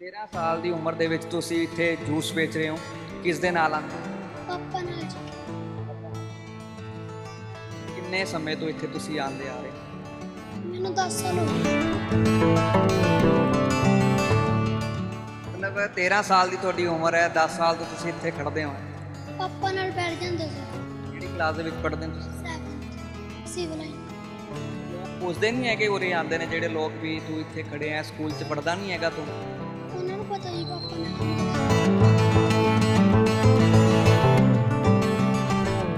13 ਸਾਲ ਦੀ ਉਮਰ ਦੇ ਵਿੱਚ ਤੁਸੀਂ ਇੱਥੇ ਜੂਸ ਵੇਚ ਰਹੇ ਹੋ। ਕਿਸ ਦੇ ਨਾਲ ਆਂਦੇ? ਪਾਪਾ ਨਾਲ ਜੀ। ਕਿੰਨੇ ਸਮੇਂ ਤੋਂ ਇੱਥੇ ਤੁਸੀਂ ਆਂਦੇ ਆ ਰਹੇ? ਮੈਨੂੰ 10 ਸਾਲ ਹੋ ਗਏ। ਮਤਲਬ 13 ਸਾਲ ਦੀ ਤੁਹਾਡੀ ਉਮਰ ਹੈ 10 ਸਾਲ ਤੋਂ ਤੁਸੀਂ ਇੱਥੇ ਖੜਦੇ ਹੋ। ਪਾਪਾ ਨਾਲ ਬੈਠ ਜਾਂਦੇ ਸੀ। ਕਿਹੜੀ ਕਲਾਸ ਦੇ ਵਿੱਚ ਪੜ੍ਹਦੇ ਹੋ ਤੁਸੀਂ? 7th ਸਿਵਲ ਲਾਈਨ ਲੋਕ ਪੁੱਛਦੇ ਨਹੀਂ ਹੈਗੇ ਉਰੇ ਆਂਦੇ ਨੇ ਜਿਹੜੇ ਲੋਕ ਵੀ ਤੂੰ ਇੱਥੇ ਖੜੇ ਆ ਸਕੂਲ 'ਚ ਪੜ੍ਹਦਾ ਨਹੀਂ ਹੈਗਾ ਤੂੰ। ਪਤਾ ਜੀ ਪਾਪਾ ਨਾਲ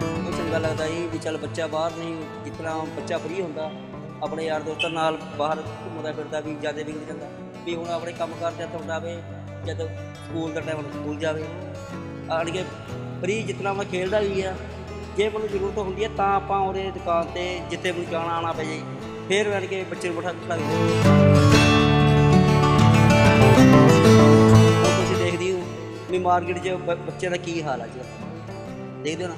ਕੰਮ ਚੰਗਾ ਲੱਗਦਾ ਜੀ ਵੀ ਚੱਲ ਬੱਚਾ ਬਾਹਰ ਨਹੀਂ ਜਿਤਨਾ ਬੱਚਾ ਫਰੀ ਹੁੰਦਾ। ਆਪਣੇ ਯਾਰ ਦੋਸਤਾਂ ਨਾਲ ਬਾਹਰ ਘੁੰਮਦਾ ਫਿਰਦਾ ਵੀ ਜ਼ਿਆਦਾ ਵਿਗੜ ਜਾਂਦਾ। ਵੀ ਹੁਣ ਆਪਣੇ ਕੰਮ ਕਾਰ ਜਦ ਹੁੰਦਾ ਵੇ ਜਦ ਸਕੂਲ ਦਾ ਟਾਈਮ ਸਕੂਲ ਜਾਵੇ। ਆਣ ਕੇ ਫਰੀ ਜਿਤਨਾ ਮੈਂ ਖੇਡਦਾ ਵੀ ਆ, ਜੇ ਮੈਨੂੰ ਜ਼ਰੂਰਤ ਹੁੰਦੀ ਹੈ ਤਾਂ ਆਪਾਂ ਉਹਦੇ ਦੁਕਾਨ ਤੇ ਜਿੱਥੇ ਮੈਨੂੰ ਜਾਣਾ ਆਣਾ ਪਏ ਜੇ, ਫੇਰ ਆਣ ਕੇ ਬੱਚੇ ਨੂੰ ਬਿਠਾ ਬਿਠਾ ਵੀ ਮਾਰਕੀਟ 'ਚ ਬ- ਬੱਚਿਆਂ ਦਾ ਕੀ ਹਾਲ ਆ ਜੀ ਦੇਖਦੇ ਹੋ ਨਾ।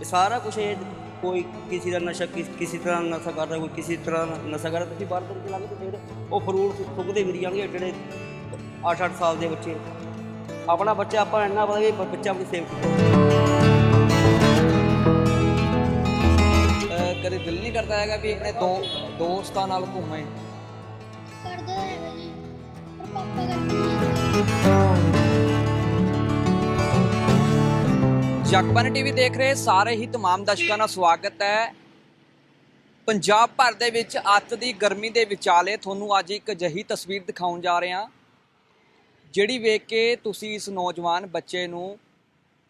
ਇਹ ਸਾਰਾ ਕੁਝ ਇਹ ਕੋਈ ਕਿਸੇ ਦਾ ਨਸ਼ਾ ਕਿਸ- ਕਿਸੇ ਤਰ੍ਹਾਂ ਨਸ਼ਾ ਕਰਦਾ ਕੋਈ ਕਿਸੇ ਤਰ੍ਹਾਂ ਨਸ਼ਾ ਕਰਦਾ। ਤੁਸੀਂ ਬਾਹਰ ਤੋਂ ਚਲਾਗੇ ਤੇ ਉਹ ਫਰੂਟ ਸੁੱਕਦੇ ਮਿਲ ਜਾਣਗੇ ਜਿਹੜੇ 8-8 ਸਾਲ ਦੇ ਬੱਚੇ। ਆਪਣਾ ਬੱਚਾ ਆਪਾਂ ਇੰਨਾ ਪਤਾ ਵੀ ਬੱਚਾ ਆਪਣੀ ਸੇਫਟੀ ਅਹ ਕਦੇ ਦਿਲ ਨਹੀਂ ਕਰਦਾ ਹੈਗਾ ਵੀ ਆਪਣੇ ਦੋ ਦੋਸਤਾਂ ਨਾਲ ਘੁੰਮੇ। ਕਰਦਾ ਹੈਗਾ ਜੀ। ਪਰ ਪਾਪਾ ਨਹੀਂ ਜਗਬਾਨੀ ਟੀਵੀ ਦੇਖ ਰਹੇ ਸਾਰੇ ਹੀ ਤਮਾਮ ਦਰਸ਼ਕਾਂ ਦਾ ਸਵਾਗਤ ਹੈ। ਪੰਜਾਬ ਭਰ ਦੇ ਵਿੱਚ ਅੱਤ ਦੀ ਗਰਮੀ ਦੇ ਵਿਚਾਲੇ ਤੁਹਾਨੂੰ ਅੱਜ ਇੱਕ ਅਜਿਹੀ ਤਸਵੀਰ ਦਿਖਾਉਣ ਜਾ ਰਹੇ ਹਾਂ, ਜਿਹੜੀ ਵੇਖ ਕੇ ਤੁਸੀਂ ਇਸ ਨੌਜਵਾਨ ਬੱਚੇ ਨੂੰ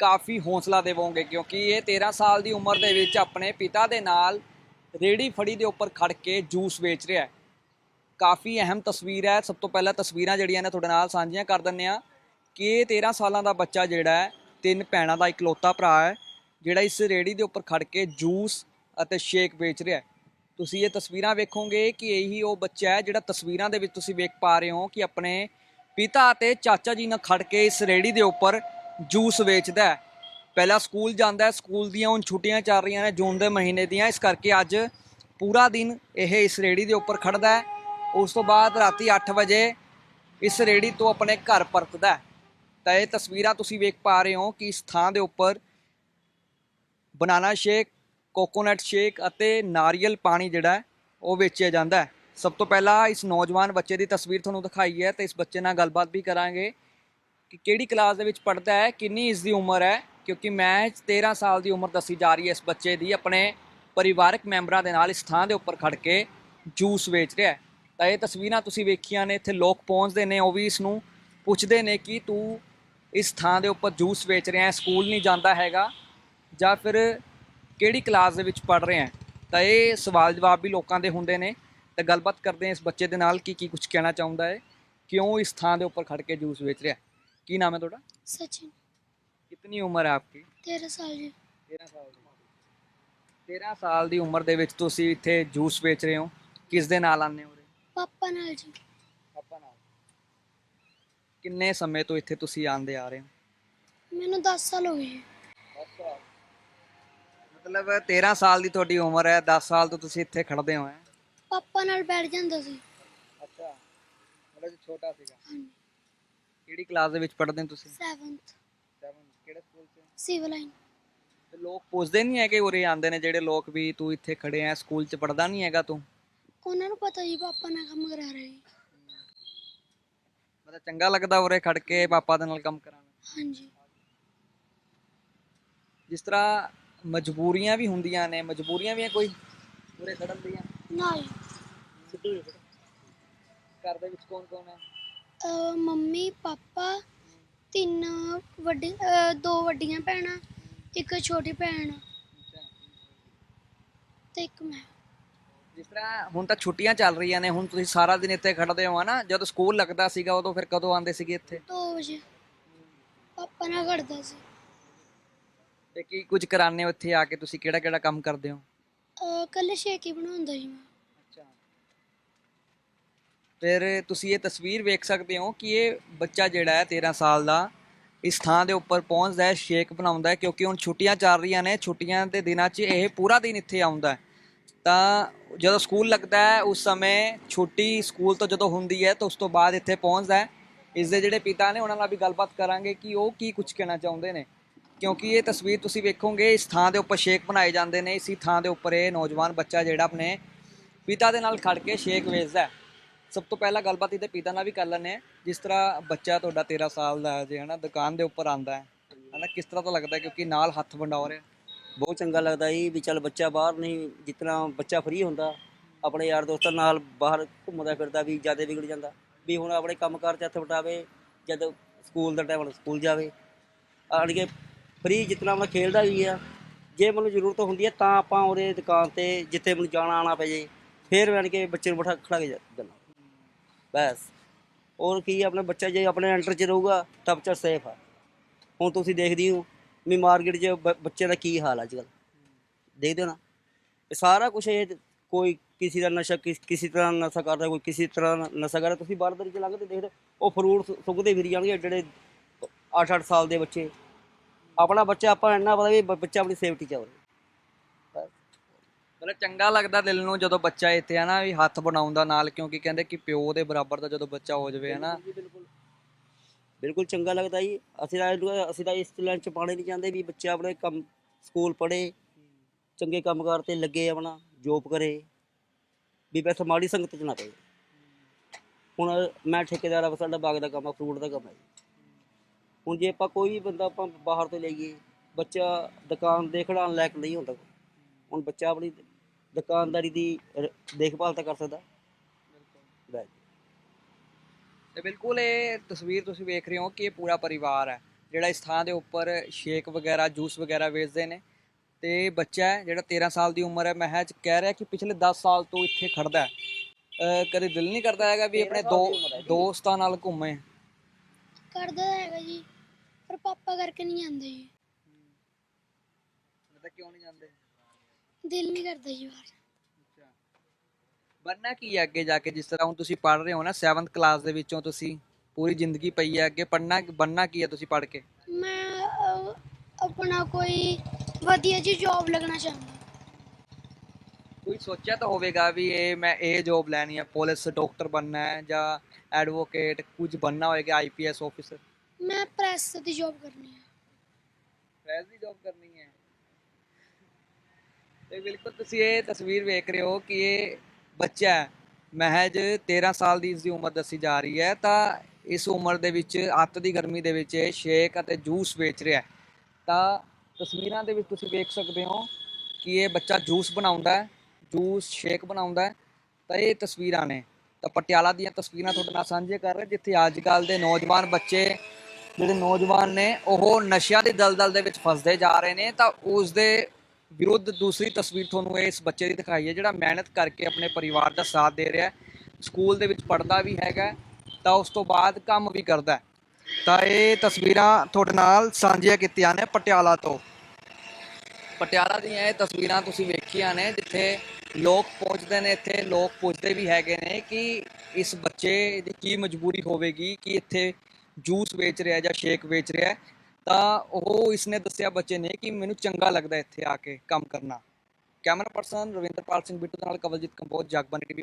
ਕਾਫੀ ਹੌਸਲਾ ਦੇਵੋਗੇ, ਕਿਉਂਕਿ ਇਹ 13 ਸਾਲ ਦੀ ਉਮਰ ਦੇ ਵਿੱਚ ਆਪਣੇ ਪਿਤਾ ਦੇ ਨਾਲ ਰੇੜੀ ਫੜੀ ਦੇ ਉੱਪਰ ਖੜ ਕੇ ਜੂਸ ਵੇਚ ਰਿਹਾ ਹੈ। ਕਾਫੀ ਅਹਿਮ ਤਸਵੀਰ ਹੈ। ਸਭ ਤੋਂ ਪਹਿਲਾਂ ਤਸਵੀਰਾਂ ਜਿਹੜੀਆਂ ਨੇ ਤੁਹਾਡੇ ਨਾਲ ਸਾਂਝੀਆਂ ਕਰ ਦਿੰਨੇ ਆ ਕਿ ਇਹ 13 ਸਾਲਾਂ ਦਾ ਬੱਚਾ ਜਿਹੜਾ ਹੈ ਤਿੰਨ ਭੈਣਾਂ ਦਾ ਇਕਲੌਤਾ ਭਰਾ ਹੈ, ਜਿਹੜਾ ਇਸ ਰੇੜੀ ਦੇ ਉੱਪਰ ਖੜ ਕੇ ਜੂਸ ਅਤੇ ਸ਼ੇਕ ਵੇਚ ਰਿਹਾ ਹੈ। ਤੁਸੀਂ ਇਹ ਤਸਵੀਰਾਂ ਵੇਖੋਗੇ ਕਿ ਇਹੀ ਉਹ ਬੱਚਾ ਹੈ ਜਿਹੜਾ ਤਸਵੀਰਾਂ ਦੇ ਵਿੱਚ ਤੁਸੀਂ ਵੇਖ ਪਾ ਰਹੇ ਹੋ ਕਿ ਆਪਣੇ ਪਿਤਾ ਅਤੇ ਚਾਚਾ ਜੀ ਨਾਲ ਖੜ ਕੇ ਇਸ ਰੇੜੀ ਦੇ ਉੱਪਰ ਜੂਸ ਵੇਚਦਾ ਹੈ। ਪਹਿਲਾਂ ਸਕੂਲ ਜਾਂਦਾ ਹੈ, ਸਕੂਲ ਦੀਆਂ ਹੁਣ ਛੁੱਟੀਆਂ ਚੱਲ ਰਹੀਆਂ ਨੇ ਜੂਨ ਦੇ ਮਹੀਨੇ ਦੀਆਂ। ਇਸ ਕਰਕੇ ਅੱਜ ਪੂਰਾ ਦਿਨ ਇਹ ਇਸ ਰੇੜੀ ਦੇ ਉੱਪਰ ਖੜਦਾ ਹੈ। ਉਸ ਤੋਂ ਬਾਅਦ ਰਾਤੀ 8 ਵਜੇ ਇਸ ਰੇੜੀ ਤੋਂ ਆਪਣੇ ਘਰ ਪਰਤਦਾ ਹੈ। ਤਾਂ ਇਹ ਤਸਵੀਰਾਂ ਤੁਸੀਂ ਵੇਖ ਪਾ ਰਹੇ ਹੋ ਕਿ ਇਸ ਥਾਂ ਦੇ ਉੱਪਰ ਬਨਾਨਾ ਸ਼ੇਕ, ਕੋਕੋਨਟ ਸ਼ੇਕ ਅਤੇ ਨਾਰੀਅਲ ਪਾਣੀ ਜਿਹੜਾ ਉਹ ਵੇਚਿਆ ਜਾਂਦਾ ਹੈ। ਸਭ ਤੋਂ ਪਹਿਲਾਂ ਇਸ ਨੌਜਵਾਨ ਬੱਚੇ ਦੀ ਤਸਵੀਰ ਤੁਹਾਨੂੰ ਦਿਖਾਈ ਹੈ ਤੇ ਇਸ ਬੱਚੇ ਨਾਲ ਗੱਲਬਾਤ ਵੀ ਕਰਾਂਗੇ ਕਿ ਕਿਹੜੀ ਕਲਾਸ ਦੇ ਵਿੱਚ ਪੜ੍ਹਦਾ ਹੈ, ਕਿੰਨੀ ਇਸ ਦੀ ਉਮਰ ਹੈ, ਕਿਉਂਕਿ ਮੈਂ 13 ਸਾਲ ਦੀ ਉਮਰ ਦੱਸੀ ਜਾ ਰਹੀ ਹੈ ਇਸ ਬੱਚੇ ਦੀ, ਆਪਣੇ ਪਰਿਵਾਰਕ ਮੈਂਬਰਾਂ ਦੇ ਨਾਲ ਇਸ ਥਾਂ ਦੇ ਉੱਪਰ ਖੜ ਕੇ ਜੂਸ ਵੇਚ ਰਿਹਾ ਹੈ। ਤਾਂ ਇਹ ਤਸਵੀਰਾਂ ਤੁਸੀਂ ਵੇਖੀਆਂ ਨੇ, ਇੱਥੇ ਲੋਕ ਪਹੁੰਚਦੇ ਨੇ, ਉਹ ਵੀ ਇਸ ਨੂੰ ਪੁੱਛਦੇ ਨੇ ਕਿ ਤੂੰ ਇਸ ਥਾਂ ਦੇ ਉੱਪਰ ਜੂਸ ਵੇਚ ਰਿਹਾ ਹੈ ਸਕੂਲ ਨਹੀਂ ਜਾਂਦਾ ਹੈਗਾ ਜਾਂ ਫਿਰ ਕਿਹੜੀ ਕਲਾਸ ਦੇ ਵਿੱਚ ਪੜ ਰਹੇ ਹੈ। ਤਾਂ ਇਹ ਸਵਾਲ ਜਵਾਬ ਵੀ ਲੋਕਾਂ ਦੇ ਹੁੰਦੇ ਨੇ। ਤਾਂ ਗੱਲਬਾਤ ਕਰਦੇ ਹਾਂ ਇਸ ਬੱਚੇ ਦੇ ਨਾਲ ਕੀ ਕੀ ਕੁਝ ਕਹਿਣਾ ਚਾਹੁੰਦਾ ਹੈ ਕਿਉਂ ਇਸ ਥਾਂ ਦੇ ਉੱਪਰ ਖੜ ਕੇ ਜੂਸ ਵੇਚ ਰਿਹਾ। ਹੈ ਕੀ ਨਾਮ ਹੈ ਤੁਹਾਡਾ? ਸਚਿਨ। ਕਿੰਨੀ ਉਮਰ ਹੈ ਆਪਕੀ? 13 ਸਾਲ ਜੀ 13 ਸਾਲ ਦੀ। 13 ਸਾਲ ਦੀ ਉਮਰ ਦੇ ਵਿੱਚ ਤੁਸੀਂ ਇੱਥੇ ਜੂਸ ਵੇਚ ਰਹੇ ਹੋ। ਕਿਸ ਦੇ ਨਾਲ ਆਉਂਦੇ ਹੋ ਉਰੇ? ਪਾਪਾ ਨਾਲ ਜੀ। ਕਿੰਨੇ ਸਮੇਂ ਤੋਂ ਇੱਥੇ ਤੁਸੀਂ ਆਂਦੇ ਆ ਰਹੇ ਹੋ? ਮੈਨੂੰ 10 ਸਾਲ ਹੋ ਗਏ ਮਤਲਬ 13 ਸਾਲ ਦੀ ਤੁਹਾਡੀ ਉਮਰ ਹੈ 10 ਸਾਲ ਤੋਂ ਤੁਸੀਂ ਇੱਥੇ ਖੜਦੇ ਹੋ ਹੈ? ਪਾਪਾ ਨਾਲ ਬੈਠ ਜਾਂਦਾ ਸੀ। ਅੱਛਾ। ਮਤਲਬ ਛੋਟਾ ਸੀਗਾ। ਹਾਂਜੀ। ਕਿਹੜੀ ਕਲਾਸ ਦੇ ਵਿੱਚ ਪੜ੍ਹਦੇ ਹੋ ਤੁਸੀਂ? 7th 7 ਕਿਹੜੇ ਸਕੂਲ 'ਚ? Civil line. ਤੇ ਲੋਕ ਪੁੱਛਦੇ ਨਹੀਂ ਹੈਗੇ ਉਰੇ ਆਂਦੇ ਨੇ ਜਿਹੜੇ ਲੋਕ ਵੀ ਤੂੰ ਇੱਥੇ ਖੜੇ ਆ ਸਕੂਲ 'ਚ ਪੜ੍ਹਦਾ ਨਹੀਂ ਹੈਗਾ ਤੂੰ? ਉਹਨਾਂ ਨੂੰ ਪਤਾ ਜੀ ਪਾਪਾ ਨਾਲ ਕੰਮ ਕਰਾ ਰਹੇ ਮਤਲਬ ਚੰਗਾ ਲੱਗਦਾ ਉਰੇ ਖੜ ਕੇ ਪਾਪਾ ਦੇ ਨਾਲ ਕੰਮ ਕਰਾਉਣਾ? ਹਾਂਜੀ। ਜਿਸ ਤਰ੍ਹਾਂ ਮਜਬੂਰੀਆਂ ਵੀ ਹੁੰਦੀਆਂ ਨੇ ਮਜਬੂਰੀਆਂ ਵੀ ਆ ਕੋਈ ਉਰੇ ਖੜਨ ਦੀਆਂ? ਨਾ ਜੀ ਘਰ ਦੇ ਵਿੱਚ ਕੌਣ ਕੌਣ ਹੈ ਅਹ ਮੰਮੀ ਪਾਪਾ ਤਿੰਨ ਵੱਡੇ ਅਹ ਦੋ ਵੱਡੀਆਂ ਭੈਣਾਂ ਇੱਕ ਛੋਟੀ ਭੈਣ ਤੇ ਇੱਕ ਮੈਂ। ਜਿਸ ਤਰ੍ਹਾਂ ਹੁਣ ਤਾਂ ਛੁੱਟੀਆਂ ਚੱਲ ਰਹੀਆਂ ਨੇ ਹੁਣ ਤੁਸੀਂ ਸਾਰਾ ਦਿਨ ਇੱਥੇ ਖੜਦੇ ਹੋ ਨਾ ਜਦੋਂ ਸਕੂਲ ਲੱਗਦਾ ਸੀਗਾ ਉਦੋਂ ਫਿਰ ਕਦੋਂ ਆਉਂਦੇ ਸੀਗੇ ਇੱਥੇ? 2 ਵਜੇ। ਪਾਪਾ ਨਾਲ ਖੜਦਾ ਸੀ। ਤੇ ਕੀ ਕੁਝ ਕਰਾਉਂਦੇ ਹੋ ਇੱਥੇ ਆ ਕੇ ਤੁਸੀਂ? ਕਿਹੜਾ ਕਿਹੜਾ ਕੰਮ ਕਰਦੇ ਹੋ? ਅਹ ਕੱਲੇ ਸ਼ੇਕ ਹੀ ਬਣਾਉਂਦਾ ਸੀ ਮੈਂ। ਅੱਛਾ। ਫਿਰ ਤੁਸੀਂ ਇਹ ਤਸਵੀਰ ਵੇਖ ਸਕਦੇ ਹੋ ਕਿ ਇਹ ਬੱਚਾ ਜਿਹੜਾ ਹੈ 13 ਸਾਲ ਦਾ ਇਸ ਥਾਂ ਦੇ ਉੱਪਰ ਪਹੁੰਚਦਾ ਹੈ ਸ਼ੇਕ ਬਣਾਉਂਦਾ ਹੈ ਕਿਉਂਕਿ ਹੁਣ ਛੁੱਟੀਆਂ ਚੱਲ ਰਹੀਆਂ ਨੇ ਛੁੱਟੀਆਂ ਦੇ ਦਿਨਾਂ 'ਚ ਇਹ ਪੂਰਾ ਦਿਨ ਇੱਥੇ ਆਉਂਦਾ ਹੈ। ਤਾਂ ਜਦੋਂ ਸਕੂਲ ਲੱਗਦਾ ਹੈ, ਉਸ ਸਮੇਂ ਛੁੱਟੀ ਸਕੂਲ ਤੋਂ ਜਦੋਂ ਹੁੰਦੀ ਹੈ, ਤਾਂ ਉਸ ਤੋਂ ਬਾਅਦ ਇੱਥੇ ਪਹੁੰਚਦਾ ਹੈ। ਇਸ ਦੇ ਜਿਹੜੇ ਪਿਤਾ ਨੇ, ਉਹਨਾਂ ਨਾਲ ਵੀ ਗੱਲਬਾਤ ਕਰਾਂਗੇ ਕਿ ਉਹ ਕੀ ਕੁਝ ਕਹਿਣਾ ਚਾਹੁੰਦੇ ਨੇ। ਕਿਉਂਕਿ ਇਹ ਤਸਵੀਰ ਤੁਸੀਂ ਵੇਖੋਗੇ, ਇਸ ਥਾਂ ਦੇ ਉੱਪਰ ਸ਼ੇਕ ਬਣਾਏ ਜਾਂਦੇ ਨੇ। ਇਸੇ ਥਾਂ ਦੇ ਉੱਪਰ ਇਹ ਨੌਜਵਾਨ ਬੱਚਾ ਜਿਹੜਾ ਆਪਣੇ ਪਿਤਾ ਦੇ ਨਾਲ ਖੜ ਕੇ ਸ਼ੇਕ ਵੇਚਦਾ ਹੈ। ਸਭ ਤੋਂ ਪਹਿਲਾਂ ਗੱਲਬਾਤ ਇਹਦੇ ਪਿਤਾ ਨਾਲ ਵੀ ਕਰ ਲੈਂਦੇ ਹਾਂ। ਜਿਸ ਤਰ੍ਹਾਂ ਬੱਚਾ ਤੁਹਾਡਾ 13 ਸਾਲ ਦਾ ਹੈ ਜੇ, ਹਨਾ, ਦੁਕਾਨ ਦੇ ਉੱਪਰ ਆਂਦਾ ਹੈ। ਹਨਾ, ਕਿਸ ਤਰ੍ਹਾਂ ਦਾ ਲੱਗਦਾ ਕਿਉਂਕਿ ਨਾਲ ਹੱਥ ਵੰਡਾ ਰਿਹਾ। ਬਹੁਤ ਚੰਗਾ ਲੱਗਦਾ ਜੀ ਵੀ ਚੱਲ ਬੱਚਾ ਬਾਹਰ ਨਹੀਂ ਜਿਤਨਾ ਬੱਚਾ ਫ੍ਰੀ ਹੁੰਦਾ ਆਪਣੇ ਯਾਰ ਦੋਸਤਾਂ ਨਾਲ ਬਾਹਰ ਘੁੰਮਦਾ ਫਿਰਦਾ ਵੀ ਜ਼ਿਆਦਾ ਵਿਗੜ ਜਾਂਦਾ। ਵੀ ਹੁਣ ਆਪਣੇ ਕੰਮਕਾਰ 'ਚ ਹੱਥ ਵਟਾਵੇ ਜਦ ਸਕੂਲ ਦਾ ਟਾਈਮ ਸਕੂਲ ਜਾਵੇ। ਆਣ ਕੇ ਫ੍ਰੀ ਜਿਤਨਾ ਮੈਂ ਖੇਡਦਾ ਵੀ ਆ ਜੇ ਮੈਨੂੰ ਜ਼ਰੂਰਤ ਹੁੰਦੀ ਹੈ ਤਾਂ ਆਪਾਂ ਉਹਦੇ ਦੁਕਾਨ ਤੇ ਜਿੱਥੇ ਮੈਨੂੰ ਜਾਣਾ ਆਣਾ ਪੈ ਜੇ ਫੇਰ ਆਣ ਕੇ ਬੱਚੇ ਨੂੰ ਬਿਠਾ ਖੜਾ ਕੇ ਜਾਣਾ ਬਸ। ਔਰ ਕੀ ਆ, ਆਪਣਾ ਬੱਚਾ ਜੇ ਆਪਣੇ ਅੰਡਰ 'ਚ ਰਹੂਗਾ ਤਾਂ ਬੱਚਾ ਸੇਫ ਆ। ਹੁਣ ਤੁਸੀਂ ਦੇਖਦੀ ਹੋ ਵੀ ਮਾਰਕੀਟ 'ਚ ਬ- ਬੱਚੇ ਦਾ ਕੀ ਹਾਲ ਆ ਅੱਜ ਕੱਲ੍ਹ? ਦੇਖਦੇ ਹੋ ਨਾ। ਇਹ ਸਾਰਾ ਕੁਝ ਇਹ ਕੋਈ ਕਿਸੇ ਦਾ ਨਸ਼ਾ ਕਿਸ- ਕਿਸੇ ਤਰ੍ਹਾਂ ਨਸ਼ਾ ਕਰਦਾ ਕੋਈ ਕਿਸੇ ਤਰ੍ਹਾਂ ਦਾ ਨਸ਼ਾ ਕਰਦਾ ਤੁਸੀਂ ਬਾਹਰ ਦੇ ਲੰਘਦੇ ਦੇਖਦੇ ਉਹ ਫਰੂਟ ਸੁੱਕਦੇ ਫਿਰੀ ਜਾਣਗੇ ਜਿਹੜੇ 8-8 ਸਾਲ ਦੇ ਬੱਚੇ। ਆਪਣਾ ਬੱਚਾ ਆਪਾਂ ਇੰਨਾ ਪਤਾ ਵੀ ਬ- ਬੱਚਾ ਆਪਣੀ ਸੇਫਟੀ 'ਚ ਮਤਲਬ ਚੰਗਾ ਲੱਗਦਾ ਦਿਲ ਨੂੰ ਜਦੋਂ ਬੱਚਾ ਇੱਥੇ ਹੈ ਨਾ ਵੀ ਹੱਥ ਬਣਾਉਂਦਾ ਨਾਲ ਕਿਉਂਕਿ ਕਹਿੰਦੇ ਕਿ ਪਿਓ ਦੇ ਬਰਾਬਰ ਦਾ ਜਦੋਂ ਬੱਚਾ ਹੋ ਜਾਵੇ ਹੈ ਨਾ ਬਿਲਕੁਲ ਬਿਲਕੁਲ ਚੰਗਾ ਲੱਗਦਾ ਜੀ। ਅਸੀਂ ਤਾਂ ਅਸੀਂ ਤਾਂ ਇਸ ਲਾਈਨ 'ਚ ਪਾਣੇ ਨਹੀਂ ਚਾਹੁੰਦੇ ਵੀ ਬੱਚਾ ਆਪਣੇ ਕੰਮ ਸਕੂਲ ਪੜ੍ਹੇ ਚੰਗੇ ਕੰਮਕਾਰ ਤੇ ਲੱਗੇ ਆਪਣਾ ਜੋਬ ਕਰੇ। ਵੀ ਬਸ ਮਾੜੀ ਸੰਗਤ 'ਚ ਨਾ ਪਏ ਹੁਣ ਮੈਂ ਠੇਕੇਦਾਰ ਆ ਸਾਡਾ ਬਾਗ ਦਾ ਕੰਮ ਆ ਫਰੂਟ ਦਾ ਕੰਮ ਹੈ ਹੁਣ ਜੇ ਆਪਾਂ ਕੋਈ ਵੀ ਬੰਦਾ ਆਪਾਂ ਬਾਹਰ ਤੋਂ ਲਈਏ ਬੱਚਾ ਦੁਕਾਨ ਦੇ ਖੜਾਉਣ ਲਾਇਕ ਨਹੀਂ ਹੁੰਦਾ ਹੁਣ ਬੱਚਾ ਆਪਣੀ ਦੁਕਾਨਦਾਰੀ ਦੀ ਦੇਖਭਾਲ ਤਾਂ ਕਰ ਸਕਦਾ। ਬਸ ਤੇ ਬਿਲਕੁਲ ਇਹ ਤਸਵੀਰ ਤੁਸੀਂ ਵੇਖ ਰਹੇ ਹੋ ਕਿ ਇਹ ਪੂਰਾ ਪਰਿਵਾਰ ਹੈ ਜਿਹੜਾ ਇਸ ਥਾਂ ਦੇ ਉੱਪਰ ਸ਼ੇਕ ਵਗੈਰਾ ਜੂਸ ਵਗੈਰਾ ਵੇਚਦੇ ਨੇ ਤੇ ਬੱਚਾ ਹੈ ਜਿਹੜਾ 13 ਸਾਲ ਦੀ ਉਮਰ ਹੈ। ਮਹਿਜ ਕਹਿ ਰਿਹਾ ਕਿ ਪਿਛਲੇ 10 ਸਾਲ ਤੋਂ ਇੱਥੇ ਖੜਦਾ ਹੈ। ਕਦੇ ਦਿਲ ਨਹੀਂ ਕਰਦਾ ਹੈਗਾ ਵੀ ਆਪਣੇ ਦੋ ਦੋਸਤਾਂ ਨਾਲ ਘੁੰਮੇ। ਕਰਦਾ ਹੈਗਾ ਜੀ ਪਰ ਪਾਪਾ ਕਰਕੇ ਨਹੀਂ ਜਾਂਦੇ ਜੀ। ਪਤਾ ਕਿਉਂ ਨਹੀਂ ਜਾਂਦੇ? ਦਿਲ ਨਹੀਂ ਕਰਦਾ ਜੀ ਬਾਹਰ। ਬਣਨਾ ਕੀ ਹੈ ਅੱਗੇ ਜਾ ਕੇ? ਜਿਸ ਤਰ੍ਹਾਂ ਹੁਣ ਤੁਸੀਂ ਪੜ੍ਹ ਰਹੇ ਹੋ ਨਾ 7th ਕਲਾਸ ਦੇ ਵਿੱਚੋਂ ਤੁਸੀਂ ਪੂਰੀ ਜ਼ਿੰਦਗੀ ਪਈ ਹੈ ਅੱਗੇ ਪੜ੍ਹਨਾ ਬਣਨਾ ਕੀ ਹੈ ਤੁਸੀਂ ਪੜ੍ਹ ਕੇ? ਮੈਂ ਅਹ, ਆਪਣਾ ਕੋਈ ਵਧੀਆ ਜੀ ਜੌਬ ਲੱਗਣਾ ਚਾਹੁੰਦਾ ਕੋਈ ਸੋਚਿਆ ਤਾਂ ਹੋਵੇਗਾ ਵੀ ਇਹ ਮੈਂ ਇਹ ਜੋਬ ਲੈਣੀ ਹੈ ਪੁਲਿਸ ਡਾਕਟਰ ਬਣਨਾ ਹੈ ਜਾਂ ਐਡਵੋਕੇਟ ਕੁਝ ਬਣਨਾ ਹੋਏਗਾ ਆਈਪੀਐਸ ਆਫੀਸਰ ਮੈਂ ਪ੍ਰੈਸ ਦੀ ਜੌਬ ਕਰਨੀ ਹੈ। ਪ੍ਰੈਸ ਦੀ ਜੌਬ ਕਰਨੀ ਹੈ। ਤੇ ਬਿਲਕੁਲ ਤੁਸੀਂ ਇਹ ਤਸਵੀਰ ਵੇਖ ਰਹੇ ਹੋ ਕਿ ਇਹ ਬੱਚਾ ਹੈ। ਮਹਿਜ 13 ਸਾਲ ਦੀ ਇਸ ਦੀ ਉਮਰ ਦੱਸੀ ਜਾ ਰਹੀ ਹੈ। ਤਾਂ ਇਸ ਉਮਰ ਦੇ ਵਿੱਚ, ਅੱਤ ਦੀ ਗਰਮੀ ਦੇ ਵਿੱਚ ਇਹ ਸ਼ੇਕ ਅਤੇ ਜੂਸ ਵੇਚ ਰਿਹਾ ਹੈ। ਤਾਂ ਤਸਵੀਰਾਂ ਦੇ ਵਿੱਚ ਤੁਸੀਂ ਵੇਖ ਸਕਦੇ ਹੋ ਕਿ ਇਹ ਬੱਚਾ ਜੂਸ ਬਣਾਉਂਦਾ ਹੈ, ਜੂਸ ਸ਼ੇਕ ਬਣਾਉਂਦਾ ਹੈ। ਤਾਂ ਇਹ ਤਸਵੀਰਾਂ ਨੇ। ਤਾਂ ਪਟਿਆਲਾ ਦੀਆਂ ਤਸਵੀਰਾਂ ਤੁਹਾਡੇ ਨਾਲ ਸਾਂਝੇ ਕਰ ਰਹੇ, ਜਿੱਥੇ ਅੱਜ ਕੱਲ ਦੇ ਨੌਜਵਾਨ ਬੱਚੇ, ਜਿਹੜੇ ਨੌਜਵਾਨ ਨੇ, ਉਹ ਨਸ਼ਿਆਂ ਦੀ ਦਲਦਲ ਦੇ ਵਿੱਚ ਫਸਦੇ ਜਾ ਰਹੇ ਨੇ। ਤਾਂ ਉਸ ਦੇ ਵਿਰੁੱਧ ਦੂਸਰੀ ਤਸਵੀਰ ਤੁਹਾਨੂੰ ਇਸ ਬੱਚੇ ਦੀ ਦਿਖਾਈ ਹੈ, ਜਿਹੜਾ ਮਿਹਨਤ ਕਰਕੇ ਆਪਣੇ ਪਰਿਵਾਰ ਦਾ ਸਾਥ ਦੇ ਰਿਹਾ ਸਕੂਲ ਦੇ ਵਿੱਚ ਪੜ੍ਹਦਾ ਵੀ ਹੈਗਾ ਤਾਂ ਉਸ ਤੋਂ ਬਾਅਦ ਕੰਮ ਵੀ ਕਰਦਾ ਤਾਂ ਇਹ ਤਸਵੀਰਾਂ ਤੁਹਾਡੇ ਨਾਲ ਸਾਂਝੀਆਂ ਕੀਤੀਆਂ ਨੇ ਪਟਿਆਲਾ ਤੋਂ। ਪਟਿਆਲਾ ਦੀਆਂ ਇਹ ਤਸਵੀਰਾਂ ਤੁਸੀਂ ਵੇਖੀਆਂ ਨੇ, ਜਿੱਥੇ ਲੋਕ ਪਹੁੰਚਦੇ ਨੇ, ਇੱਥੇ ਲੋਕ ਪੁੱਛਦੇ ਵੀ ਹੈਗੇ ਨੇ ਕਿ ਇਸ ਬੱਚੇ ਦੀ ਕੀ ਮਜਬੂਰੀ ਹੋਵੇਗੀ, ਕਿ ਇੱਥੇ ਜੂਸ ਵੇਚ ਰਿਹਾ ਜਾਂ ਸ਼ੇਕ ਵੇਚ ਰਿਹਾ ਤਾਂ ਉਹ ਇਸਨੇ ਦੱਸਿਆ ਬੱਚੇ ਨੇ ਕਿ ਮੈਨੂੰ ਚੰਗਾ ਲੱਗਦਾ ਇੱਥੇ ਆ ਕੇ ਕੰਮ ਕਰਨਾ। ਕੈਮਰਾ ਪਰਸਨ ਰਵਿੰਦਰਪਾਲ ਸਿੰਘ ਬਿੱਟੂ ਨਾਲ ਕਵਲਜੀਤ ਕੰਬੋਜ ਜਗਬਾਨੀ ਟੀਵੀ